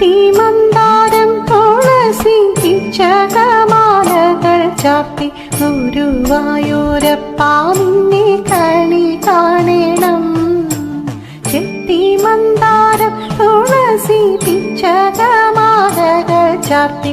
തീമന്താരം തുളസി ചകമാലകൾ ചാർത്തി ഗുരുവായൂരപ്പാ നിന്നെ കാണണം. ചെത്തിമന്താരം തുളസി ചകമാലകൾ ചാർത്തി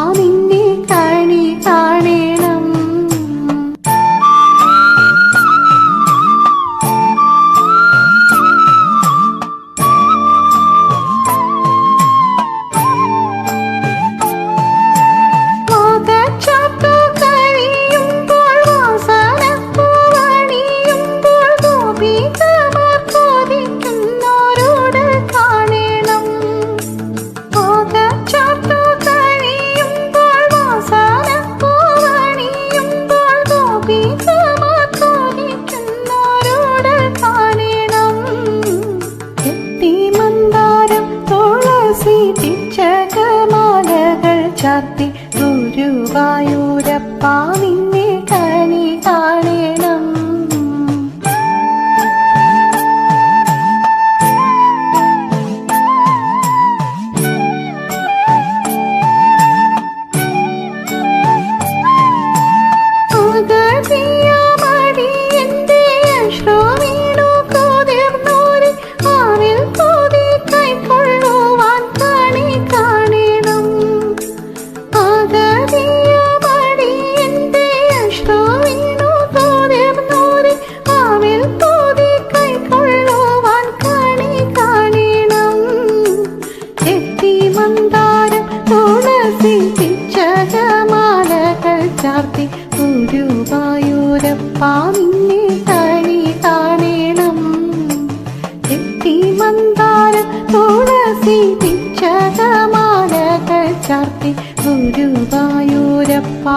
ചാർത്തി ഗുരുവായൂരപ്പ നിന്നെ പിച്ചകമാലകൾ ചാർത്തി ഗുരുവായൂരപ്പ നിന്നെ കണി കാണണം. എത്തി മന്ദാര തുളസി പിച്ചകമാലകൾ ചാർത്തി ഗുരുവായൂരപ്പ